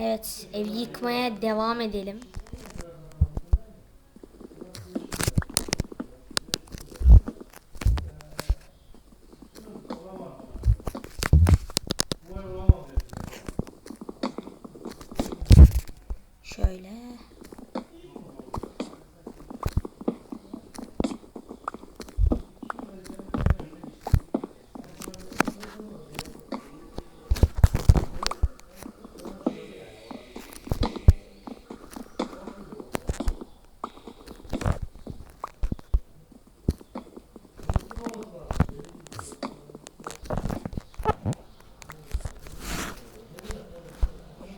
Evet, evi yıkmaya devam edelim. Şöyle.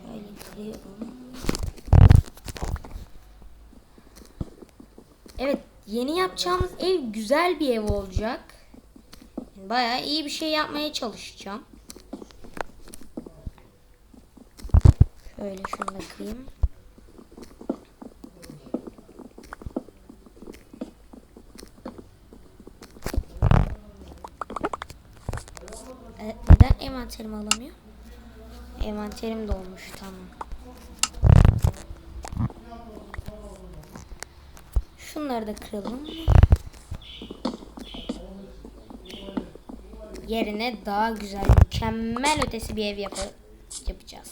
Şöyle kırıyorum. Evet, yeni yapacağımız ev güzel bir ev olacak. Bayağı iyi bir şey yapmaya çalışacağım. Şöyle şunu da kırayım. Evet, neden envanterimi alamıyor? Envanterim dolmuş tamam. Şunları da kıralım. Yerine daha güzel, mükemmel ötesi bir ev yap- yapacağız.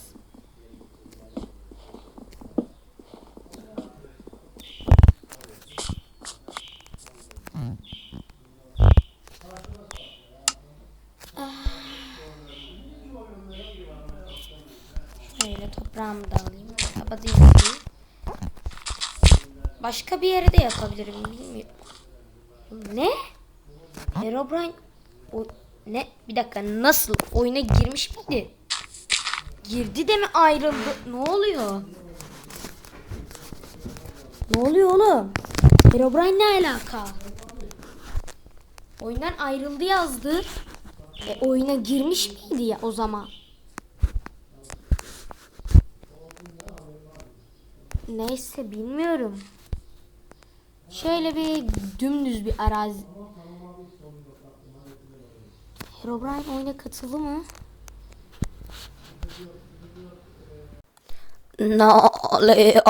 Şöyle toprağımı da alayım. Kapatayım. Başka bir yere de yapabilirim bilmiyorum. Ne? Herobrine o ne? Bir dakika nasıl? Oyuna girmiş miydi? Girdi de mi ayrıldı? Ne oluyor? Ne oluyor oğlum? Herobrine ne alaka? Oyundan ayrıldı yazdı. E, oyuna girmiş miydi ya o zaman? Neyse bilmiyorum. Şöyle bir dümdüz bir arazi. Herobrine oyuna katıldı mı? Oluyor